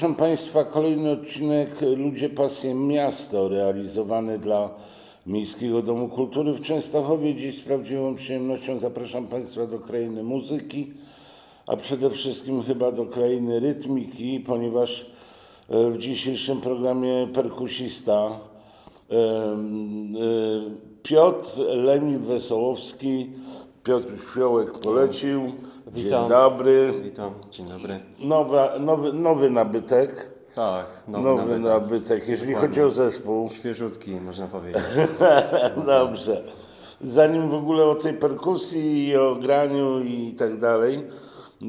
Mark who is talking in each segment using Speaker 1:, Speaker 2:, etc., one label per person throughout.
Speaker 1: Proszę Państwa, kolejny odcinek Ludzie Pasję Miasto, realizowany dla Miejskiego Domu Kultury w Częstochowie. Dziś z prawdziwą przyjemnością zapraszam Państwa do krainy muzyki, a przede wszystkim chyba do krainy rytmiki, ponieważ e, w dzisiejszym programie perkusista em, e, Piotr Lemi Wesołowski, Piotr Fiołek polecił. Dzień
Speaker 2: Witam.
Speaker 1: dobry.
Speaker 2: Witam, dzień dobry.
Speaker 1: Nowa, nowy, nowy nabytek.
Speaker 2: Tak, nowy,
Speaker 1: Nowy
Speaker 2: nawet.
Speaker 1: nabytek, jeżeli
Speaker 2: Dokładnie.
Speaker 1: chodzi o zespół.
Speaker 2: Świeżutki, można powiedzieć.
Speaker 1: Dobrze. Zanim w ogóle o tej perkusji i o graniu i tak dalej,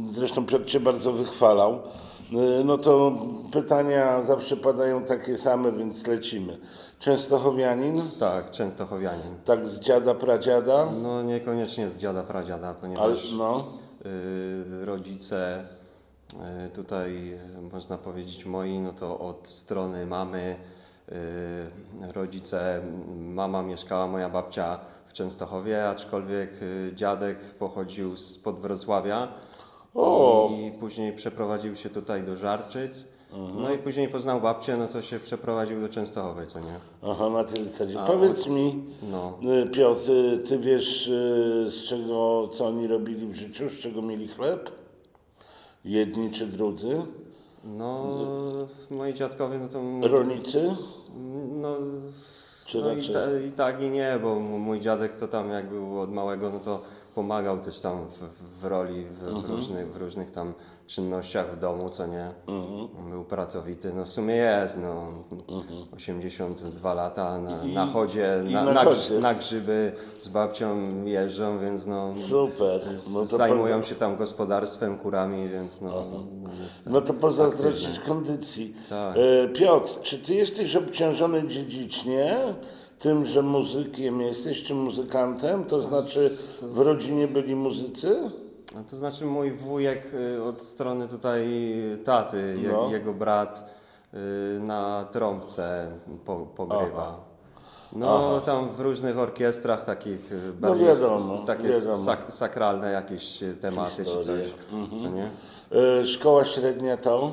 Speaker 1: zresztą Piotr Cię bardzo wychwalał, y, no to pytania zawsze padają takie same, więc lecimy. Częstochowianin,
Speaker 2: Tak, Częstochowianin.
Speaker 1: tak z dziada, pradziada,
Speaker 2: No niekoniecznie z dziada, pradziada,
Speaker 1: ale
Speaker 2: ponieważ
Speaker 1: no,
Speaker 2: y, rodzice y, tutaj, y, można powiedzieć moi, no to od strony mamy, y, rodzice, mama mieszkała, moja babcia w Częstochowie, aczkolwiek y, dziadek pochodził spod Wrocławia
Speaker 1: O!
Speaker 2: i później przeprowadził się tutaj do Żarczyc.
Speaker 1: Mhm.
Speaker 2: No i później poznał babcię, no to się przeprowadził do Częstochowy, co nie?
Speaker 1: aha, na tej zasadzie.
Speaker 2: A
Speaker 1: Powiedz
Speaker 2: od-
Speaker 1: mi,
Speaker 2: No,
Speaker 1: y, Piotr, y, ty wiesz y, z czego, co oni robili w życiu, z czego mieli chleb? Jedni czy drudzy?
Speaker 2: no moi dziadkowie, no to...
Speaker 1: Rolnicy?
Speaker 2: No,
Speaker 1: Czy
Speaker 2: no i,
Speaker 1: raczej-
Speaker 2: ta, i tak i nie, bo m- mój dziadek to tam jak był od małego, no to pomagał też tam w, w roli, w,
Speaker 1: Mhm.
Speaker 2: w, różnych, w różnych tam czynnościach w domu, co nie.
Speaker 1: Mhm.
Speaker 2: Był pracowity, no w sumie jest, no 82 lata na, na chodzie,
Speaker 1: i
Speaker 2: na,
Speaker 1: na
Speaker 2: na,
Speaker 1: chodzie.
Speaker 2: grz- na grzyby z babcią jeżdżą, więc no...
Speaker 1: Super. No to,
Speaker 2: Zajmują
Speaker 1: poza,
Speaker 2: się tam gospodarstwem, kurami, więc no... no jest
Speaker 1: no to pozazdrościć kondycji.
Speaker 2: Tak.
Speaker 1: E, Piotr, czy ty jesteś obciążony dziedzicznie tym, że muzykiem jesteś, czy muzykantem? To znaczy w rodzinie byli muzycy?
Speaker 2: No, to znaczy mój wujek y, od strony tutaj taty, je,
Speaker 1: No.
Speaker 2: jego brat y, na trąbce po, pogrywa. No
Speaker 1: Aha.
Speaker 2: tam w różnych orkiestrach takich y,
Speaker 1: No
Speaker 2: bardziej
Speaker 1: wiadomo,
Speaker 2: s- takie
Speaker 1: wiadomo.
Speaker 2: Sak, sakralne jakieś y, tematy czy
Speaker 1: Historie.
Speaker 2: coś, co nie?
Speaker 1: E, szkoła średnia to?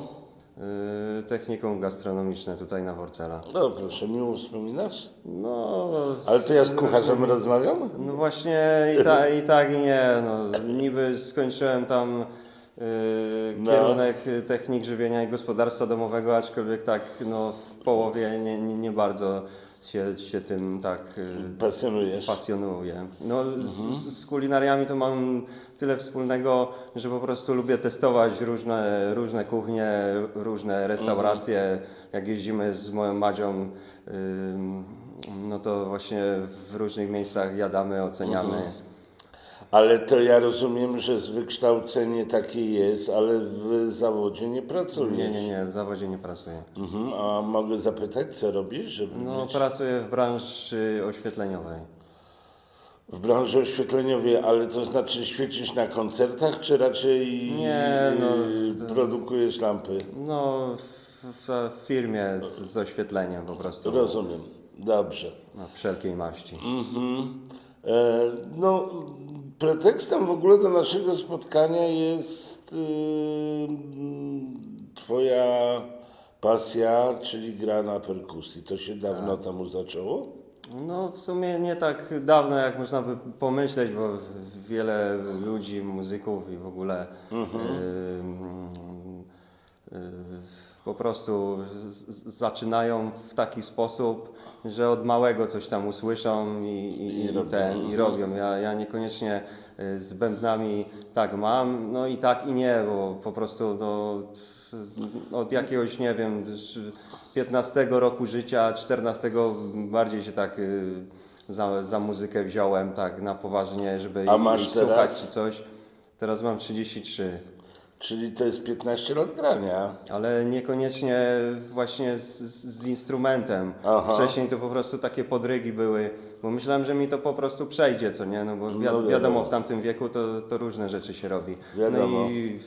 Speaker 2: Y, technikum gastronomiczne tutaj na Worcela.
Speaker 1: No proszę, miło wspominasz?
Speaker 2: No,
Speaker 1: Ale to ja z kucharzem
Speaker 2: różnymi-
Speaker 1: rozmawiam?
Speaker 2: No właśnie i, ta, i tak i nie. No, niby skończyłem tam y,
Speaker 1: No.
Speaker 2: kierunek technik żywienia i gospodarstwa domowego, aczkolwiek tak no, w połowie nie, nie, nie bardzo się, się tym tak y,
Speaker 1: Pasjonujesz?
Speaker 2: pasjonuję. No, z, z kulinariami to mam tyle wspólnego, że po prostu lubię testować różne, różne kuchnie, różne restauracje. Jak jeździmy z moją Madzią, no to właśnie w różnych miejscach jadamy, oceniamy.
Speaker 1: Ale to ja rozumiem, że z wykształcenie takie jest, ale w zawodzie nie pracujesz.
Speaker 2: Nie, nie, nie, w zawodzie nie pracuję.
Speaker 1: Mhm. A mogę zapytać, co robisz, żeby
Speaker 2: No,
Speaker 1: być
Speaker 2: pracuję w branży oświetleniowej.
Speaker 1: w branży oświetleniowej, ale to znaczy świecisz na koncertach, czy raczej
Speaker 2: Nie, no,
Speaker 1: yy, produkujesz lampy?
Speaker 2: No, w, w firmie z, z oświetleniem po prostu.
Speaker 1: Rozumiem. Dobrze.
Speaker 2: No, wszelkiej maści.
Speaker 1: Mhm. E, no, pretekstem w ogóle do naszego spotkania jest yy, Twoja pasja, czyli gra na perkusji. To się dawno temu zaczęło?
Speaker 2: No w sumie nie tak dawno, jak można by pomyśleć, bo wiele ludzi, muzyków i w ogóle y, y, po prostu zaczynają w taki sposób, że od małego coś tam usłyszą i, i, i, ten, i robią. Ja, ja niekoniecznie y, z bębnami tak mam, no i tak i nie, bo po prostu no, t- od jakiegoś, nie wiem, już 15 roku życia, 14 bardziej się tak y, za, za muzykę wziąłem tak na poważnie, żeby
Speaker 1: A teraz?
Speaker 2: słuchać czy coś. Teraz mam 33.
Speaker 1: Czyli to jest 15 lat grania.
Speaker 2: Ale niekoniecznie właśnie z, z instrumentem.
Speaker 1: Aha.
Speaker 2: Wcześniej to po prostu takie podrygi były, bo myślałem, że mi to po prostu przejdzie, co nie? No bo wi-
Speaker 1: No wiadomo.
Speaker 2: w tamtym wieku to, to różne rzeczy się robi.
Speaker 1: Wiadomo.
Speaker 2: No i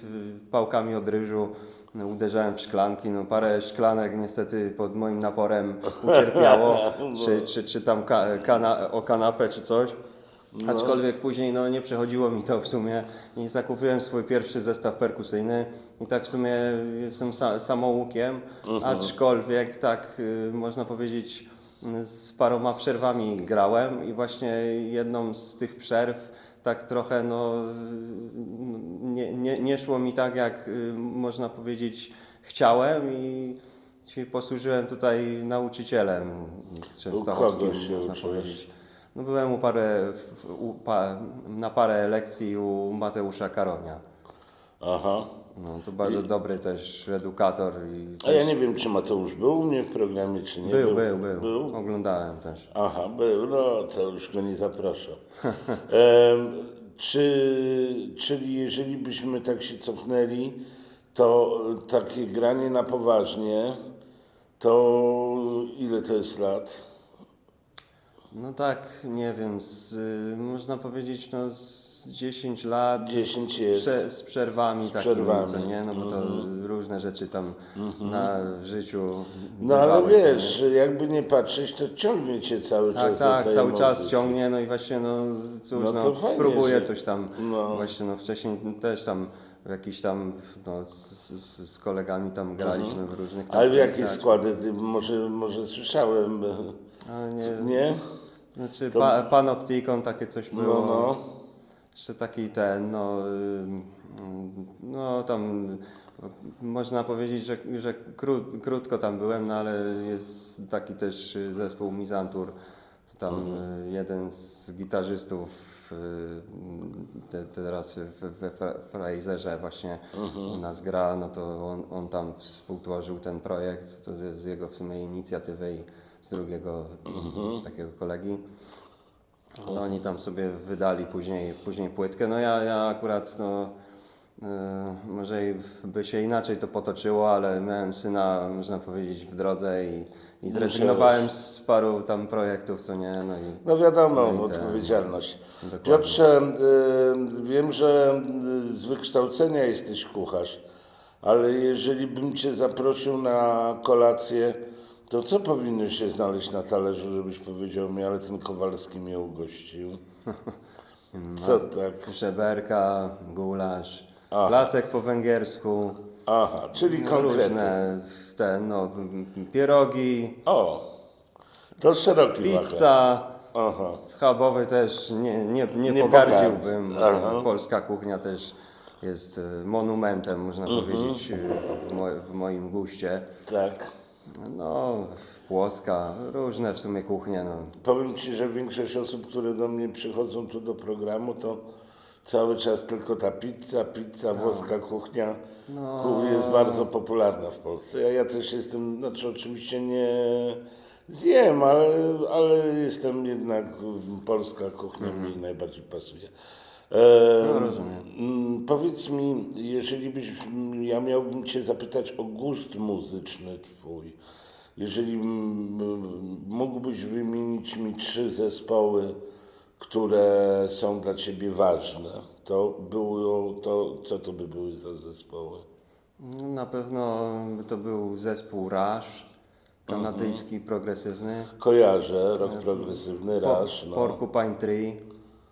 Speaker 2: pałkami od ryżu no, uderzałem w szklanki, no parę szklanek niestety pod moim naporem ucierpiało, czy, czy, czy tam ka, kana, o kanapę czy coś. Aczkolwiek później no, nie przechodziło mi to w sumie i zakupiłem swój pierwszy zestaw perkusyjny i tak w sumie jestem sa samoukiem, aczkolwiek tak y, można powiedzieć z paroma przerwami grałem i właśnie jedną z tych przerw tak trochę no, nie, nie, nie szło mi tak jak y, można powiedzieć chciałem i posłużyłem tutaj nauczycielem częstochowskim, można powiedzieć. No byłem u parę, u, pa, na parę lekcji u Mateusza Karonia.
Speaker 1: Aha.
Speaker 2: No, to bardzo dobry też edukator. I
Speaker 1: A
Speaker 2: też
Speaker 1: ja nie wiem, czy Mateusz był u mnie w programie, czy nie
Speaker 2: był, był, był,
Speaker 1: Był?
Speaker 2: Oglądałem też.
Speaker 1: Aha, był, no to już go nie zapraszam. Czy, czyli jeżeli byśmy tak się cofnęli, to takie granie na poważnie, to ile to jest lat?
Speaker 2: No tak, nie wiem, z, y, można powiedzieć no z 10 lat
Speaker 1: 10
Speaker 2: z,
Speaker 1: jest.
Speaker 2: prze, z przerwami takimi,
Speaker 1: przerwami. Mhm.
Speaker 2: co nie, no bo to różne rzeczy tam na w życiu
Speaker 1: No ale
Speaker 2: bywały, co nie.
Speaker 1: wiesz, jakby nie patrzeć, to ciągnie cię cały
Speaker 2: Tak,
Speaker 1: czas do
Speaker 2: tak,
Speaker 1: tej
Speaker 2: cały czas ciągnie, no i właśnie no cóż,
Speaker 1: No
Speaker 2: no,
Speaker 1: to fajnie,
Speaker 2: próbuję
Speaker 1: że-
Speaker 2: coś tam,
Speaker 1: no.
Speaker 2: właśnie no wcześniej też tam jakiś tam no, z, z, z kolegami tam graliśmy w różnych tam
Speaker 1: Mhm. Ale w jakie
Speaker 2: projektach.
Speaker 1: składy? Ty Może, może słyszałem,
Speaker 2: Ale nie,
Speaker 1: nie?
Speaker 2: Znaczy pa, Panopticon takie coś było.
Speaker 1: No, no.
Speaker 2: Jeszcze taki ten, no, ym, no tam można powiedzieć, że, że kró, krótko tam byłem, no ale jest taki też zespół Mizantur, to tam y, jeden z gitarzystów y, te, teraz w- we Fra- Fraserze właśnie u nas gra, no to on, on tam współtworzył ten projekt, to z, z jego w sumie inicjatywy i z drugiego takiego kolegi. No, oni tam sobie wydali później, później płytkę. No ja, ja akurat, no, e, może by się inaczej to potoczyło, ale miałem syna, można powiedzieć, w drodze i, i zrezygnowałem z paru tam projektów, co nie, no i
Speaker 1: No wiadomo,
Speaker 2: No i ten,
Speaker 1: odpowiedzialność.
Speaker 2: dokładnie.
Speaker 1: Piotrze, y, wiem, że y, z wykształcenia jesteś kucharz, ale jeżeli bym Cię zaprosił na kolację, to co powinno się znaleźć na talerzu, żebyś powiedział mi, ale ten Kowalski mnie ugościł? Co tak?
Speaker 2: żeberka, gulasz,
Speaker 1: Aha.
Speaker 2: placek po węgiersku,
Speaker 1: Aha, czyli
Speaker 2: no,
Speaker 1: konkretnie.
Speaker 2: różne te, no, pierogi,
Speaker 1: O, to szeroki
Speaker 2: pizza,
Speaker 1: Aha.
Speaker 2: Schabowy też nie, nie, nie,
Speaker 1: Nie
Speaker 2: pogardziłbym.
Speaker 1: Aha.
Speaker 2: to Polska kuchnia też jest e, monumentem, można
Speaker 1: Mhm.
Speaker 2: powiedzieć, e, w, mo, w moim guście.
Speaker 1: Tak.
Speaker 2: No, włoska, różne w sumie kuchnie. No.
Speaker 1: Powiem Ci, że większość osób, które do mnie przychodzą tu do programu, to cały czas tylko ta pizza, pizza, włoska kuchnia ku- jest bardzo popularna w Polsce. Ja, ja też jestem, znaczy oczywiście nie zjem, ale, ale jestem jednak, mm, polska kuchnia mi najbardziej pasuje. E,
Speaker 2: No, rozumiem.
Speaker 1: Powiedz mi, jeżeli byś, ja miałbym Cię zapytać o gust muzyczny Twój. Jeżeli mógłbyś wymienić mi trzy zespoły, które są dla Ciebie ważne, to było to, co to by były za zespoły?
Speaker 2: Na pewno by to był zespół Rush, kanadyjski,
Speaker 1: Mhm.
Speaker 2: progresywny.
Speaker 1: Kojarzę, rok progresywny,
Speaker 2: Po,
Speaker 1: Rush, no.
Speaker 2: Porcupine Tree,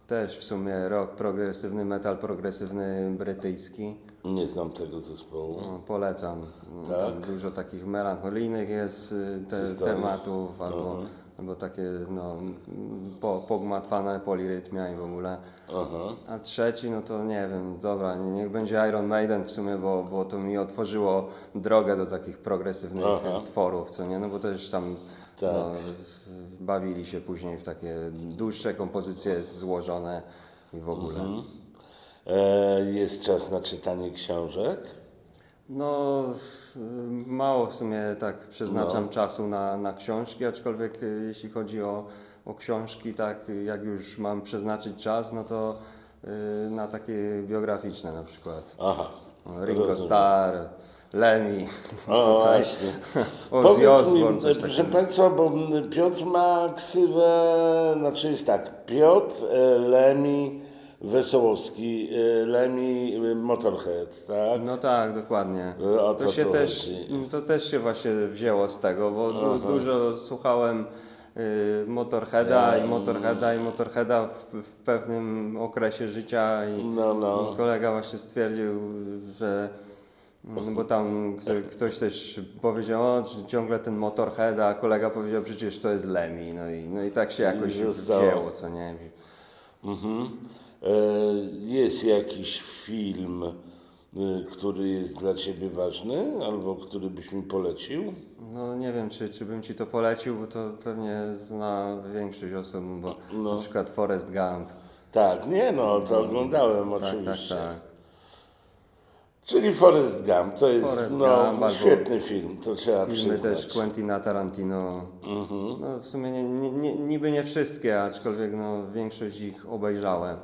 Speaker 2: też w sumie rock progresywny, metal progresywny brytyjski.
Speaker 1: Nie znam tego zespołu.
Speaker 2: No, polecam. No, Tam dużo takich melancholijnych jest y, te, tematów, albo, albo takie no, po, pogmatwane polirytmia i w ogóle.
Speaker 1: Aha.
Speaker 2: A trzeci, no to nie wiem, dobra, nie- niech będzie Iron Maiden w sumie, bo, bo to mi otworzyło drogę do takich progresywnych
Speaker 1: Aha.
Speaker 2: tworów, co nie? No bo też tam
Speaker 1: Tak.
Speaker 2: no, bawili się później w takie dłuższe kompozycje złożone i w ogóle.
Speaker 1: Mhm. E, jest czas na czytanie książek.
Speaker 2: No, mało w sumie tak przeznaczam
Speaker 1: No.
Speaker 2: czasu na, na książki, aczkolwiek y, jeśli chodzi o, o książki, tak jak już mam przeznaczyć czas, no to y, na takie biograficzne na przykład.
Speaker 1: Aha.
Speaker 2: Ringo
Speaker 1: rozumiem.
Speaker 2: Starr, Lemmy,
Speaker 1: O,
Speaker 2: tutaj. Ozzy
Speaker 1: Powiedz mi,
Speaker 2: Osbourne,
Speaker 1: proszę
Speaker 2: takiego.
Speaker 1: Państwa, bo Piotr ma ksywę, znaczy jest tak, Piotr e, Lemi Wesołowski, e, Lemi e, Motorhead, tak?
Speaker 2: No tak, dokładnie.
Speaker 1: E, o
Speaker 2: To się też,
Speaker 1: chodzi?
Speaker 2: to też się właśnie wzięło z tego, bo du, dużo słuchałem y, Motorheada i Motorheada i Motorheada w, w pewnym okresie życia i,
Speaker 1: No, no.
Speaker 2: i kolega właśnie stwierdził, że mm, bo tam kto- ktoś też powiedział, o ciągle ten Motorhead, a kolega powiedział przecież to jest Lemmy, no i, no i tak się jakoś wzięło, co nie?
Speaker 1: Mhm. E, jest jakiś film, y, który jest dla Ciebie ważny, albo który byś mi polecił?
Speaker 2: No nie wiem, czy, czy bym ci to polecił, bo to pewnie zna większość osób, bo
Speaker 1: No.
Speaker 2: na przykład Forrest Gump.
Speaker 1: Tak, nie no, to oglądałem
Speaker 2: Tak, tak,
Speaker 1: oczywiście.
Speaker 2: tak.
Speaker 1: Czyli Forrest Gump, to jest
Speaker 2: Forrest
Speaker 1: no,
Speaker 2: Gump
Speaker 1: świetny film, to trzeba
Speaker 2: Filmy
Speaker 1: przyznać.
Speaker 2: też Quentina Tarantino.
Speaker 1: Mhm.
Speaker 2: No w sumie nie, nie, niby nie wszystkie, aczkolwiek no, większość ich obejrzałem.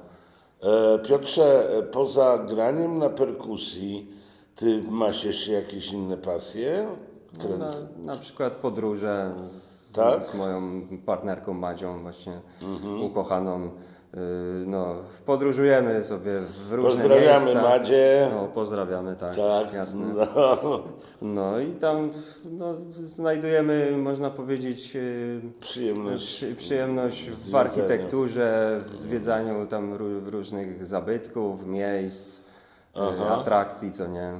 Speaker 1: E, Piotrze, e, poza graniem na perkusji, ty masz jeszcze jakieś inne pasje?
Speaker 2: No, na, na przykład podróże z,
Speaker 1: Tak? Mhm.
Speaker 2: z moją partnerką Madzią, właśnie ukochaną. Yy, No, podróżujemy sobie w różne
Speaker 1: Pozdrawiamy
Speaker 2: miejsca.
Speaker 1: Madzie.
Speaker 2: No, pozdrawiamy, tak,
Speaker 1: Tak,
Speaker 2: jasne.
Speaker 1: no,
Speaker 2: No i tam no, znajdujemy, można powiedzieć, yy,
Speaker 1: przyjemność.
Speaker 2: przy, przyjemność w architekturze, w zwiedzaniu tam ró- różnych zabytków, miejsc, yy,
Speaker 1: Aha.
Speaker 2: atrakcji, co nie.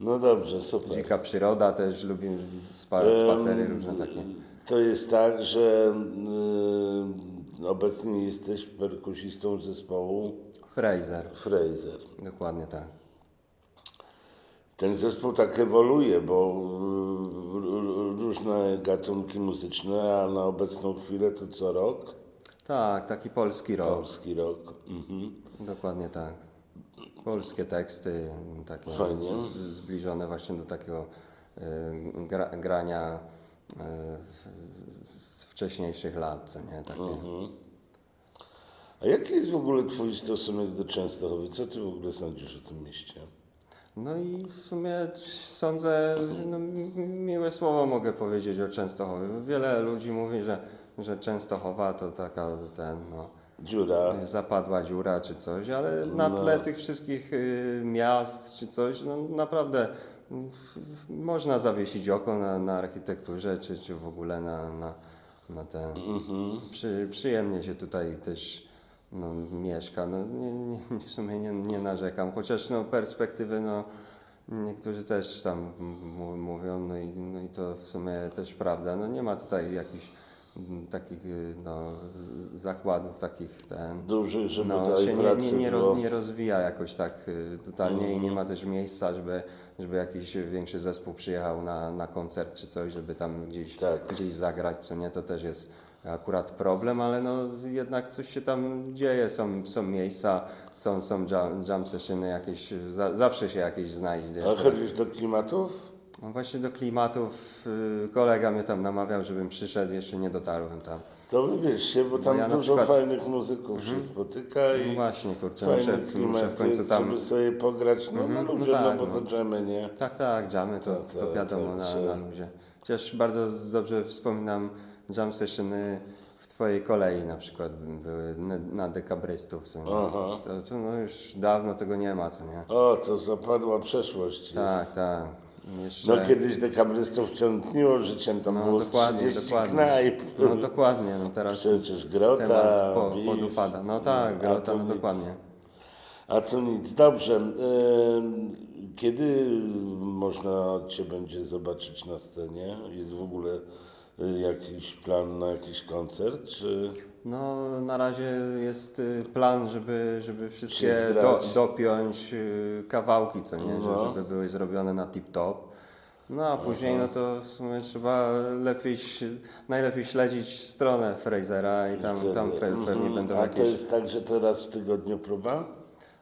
Speaker 1: No dobrze, super.
Speaker 2: Dzika przyroda też, lubimy spa, spacery różne takie.
Speaker 1: To jest tak, że y, obecnie jesteś perkusistą zespołu
Speaker 2: Fraser,
Speaker 1: Fraser.
Speaker 2: dokładnie tak.
Speaker 1: Ten zespół tak ewoluuje, bo y, różne gatunki muzyczne, a na obecną chwilę to co rok?
Speaker 2: Tak, taki polski rok,
Speaker 1: Polski rok. Mhm.
Speaker 2: dokładnie tak. Polskie teksty, takie z, zbliżone właśnie do takiego y, gra, grania z, wcześniejszych lat, co nie, takie.
Speaker 1: Mhm. A jaki jest w ogóle Twój stosunek do Częstochowy? Co Ty w ogóle sądzisz o tym mieście?
Speaker 2: No i w sumie sądzę, no, mi- miłe słowo mogę powiedzieć o Częstochowie. Wiele ludzi mówi, że, że Częstochowa to taka ten, no,
Speaker 1: Dziura.
Speaker 2: zapadła dziura czy coś, ale na
Speaker 1: No.
Speaker 2: tle tych wszystkich y, miast czy coś, no naprawdę mm, w- w- można zawiesić oko na, na architekturze czy, czy w ogóle na, na, na ten. Przy, przyjemnie się tutaj też no, mieszka. No, nie, nie, w sumie nie, nie narzekam, chociaż no, perspektywy no, niektórzy też tam m- mówią, no i, no i to w sumie też prawda. No, nie ma tutaj jakichś takich y, no, zakładów, takich ten,
Speaker 1: Dużych, żeby
Speaker 2: no, się nie, nie, nie, roz, nie rozwija jakoś tak y, totalnie i nie ma też miejsca, żeby, żeby jakiś większy zespół przyjechał na, na koncert czy coś, żeby tam gdzieś,
Speaker 1: Tak.
Speaker 2: gdzieś zagrać, co nie, to też jest akurat problem, ale no jednak coś się tam dzieje, są, są miejsca, są, są jam, jam sessiony jakieś, za, zawsze się jakieś znajdzie.
Speaker 1: Ale chodzisz do klimatów?
Speaker 2: No właśnie do klimatów y, kolega mnie tam namawiał, żebym przyszedł, jeszcze nie dotarłem tam.
Speaker 1: To wybierz się, bo tam
Speaker 2: ja na
Speaker 1: dużo
Speaker 2: przykład-
Speaker 1: fajnych muzyków się spotyka
Speaker 2: No
Speaker 1: i
Speaker 2: właśnie, kurczę,
Speaker 1: fajne
Speaker 2: muszę, muszę
Speaker 1: klimaty,
Speaker 2: w końcu tam...
Speaker 1: żeby sobie pograć, no na
Speaker 2: Mhm, no
Speaker 1: luzie, no,
Speaker 2: tak,
Speaker 1: bo
Speaker 2: no.
Speaker 1: to dżemy, nie?
Speaker 2: Tak, tak, jamy to,
Speaker 1: To-
Speaker 2: to, wiadomo na, na luzie. Chociaż bardzo dobrze wspominam jam sessiony w Twojej kolei na przykład były na, na dekabrystów. Co nie?
Speaker 1: Aha.
Speaker 2: To, to no już dawno tego nie ma, co nie?
Speaker 1: O, to zapadła przeszłość. jest.
Speaker 2: Tak, tak. Jeszcze,
Speaker 1: No kiedyś dekabrystów ciągniło życiem, tam
Speaker 2: no,
Speaker 1: było
Speaker 2: dokładnie,
Speaker 1: 30
Speaker 2: dokładnie.
Speaker 1: knajp.
Speaker 2: No dokładnie, no teraz
Speaker 1: Przecież grota,
Speaker 2: temat po,
Speaker 1: beef.
Speaker 2: podupada. No tak,
Speaker 1: A
Speaker 2: grota, no
Speaker 1: nic.
Speaker 2: dokładnie.
Speaker 1: A to nic. Dobrze. Kiedy można Cię będzie zobaczyć na scenie? Jest w ogóle y, jakiś plan na jakiś koncert? Czy...
Speaker 2: No, na razie jest y, plan, żeby, żeby wszystkie do, dopiąć y, kawałki, co nie,
Speaker 1: No.
Speaker 2: że, żeby były zrobione na tip-top. No a później no to w sumie trzeba lepiej, najlepiej śledzić stronę Frasera i tam, tam pe, pewnie
Speaker 1: Mhm.
Speaker 2: będą
Speaker 1: A
Speaker 2: jakieś...
Speaker 1: to jest tak, że to raz w tygodniu próba?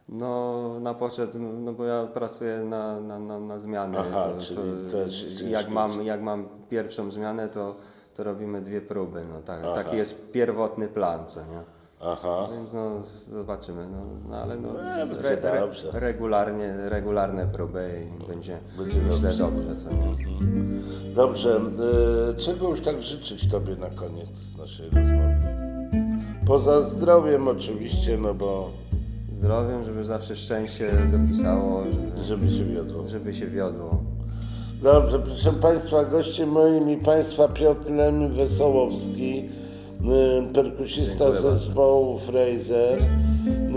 Speaker 2: No na poczet, no bo ja pracuję na, na, na, na zmiany.
Speaker 1: Aha,
Speaker 2: to,
Speaker 1: czyli
Speaker 2: to,
Speaker 1: też
Speaker 2: jak, mam, jak mam pierwszą zmianę, to, to robimy dwie próby. No, tak,
Speaker 1: Aha.
Speaker 2: taki jest pierwotny plan, co nie?
Speaker 1: Aha.
Speaker 2: Więc no zobaczymy, no, no ale no,
Speaker 1: No, będzie dobrze.
Speaker 2: regularnie, regularne próby i będzie,
Speaker 1: Będzie
Speaker 2: myślę
Speaker 1: dobrze.
Speaker 2: dobrze, co nie.
Speaker 1: Dobrze. y, Czego już tak życzyć Tobie na koniec naszej rozmowy? Poza zdrowiem oczywiście, no bo
Speaker 2: Zdrowiem, żeby zawsze szczęście dopisało, żeby,
Speaker 1: żeby się wiodło.
Speaker 2: żeby się wiodło.
Speaker 1: Dobrze, proszę Państwa, gościem moim i Państwa Piotr Lem Wesołowski, y, perkusista
Speaker 2: Dziękuję bardzo.
Speaker 1: zespołu Fraser,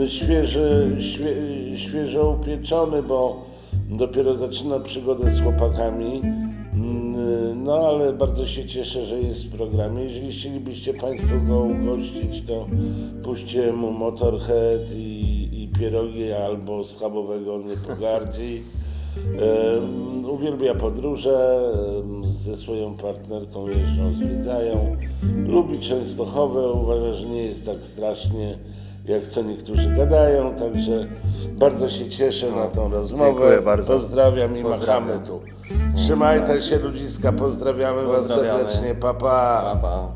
Speaker 1: y, świeży, świe, świeżo upieczony, bo dopiero zaczyna przygodę z chłopakami. Y, No ale bardzo się cieszę, że jest w programie. Jeżeli chcielibyście Państwo go ugościć, to puśćcie mu Motorhead i, i pierogi albo schabowego nie pogardzi. Uwielbia podróże, ze swoją partnerką jeżdżą, zwiedzają. Lubi Częstochowę, uważa, że nie jest tak strasznie, jak co niektórzy gadają, także bardzo się cieszę na tą rozmowę.
Speaker 2: dziękuję bardzo.
Speaker 1: Pozdrawiam i
Speaker 2: Pozdrawiam.
Speaker 1: machamy tu. Trzymajcie się ludziska, pozdrawiamy, Was
Speaker 2: Pozdrawiamy.
Speaker 1: serdecznie, pa pa.
Speaker 2: Pa, pa.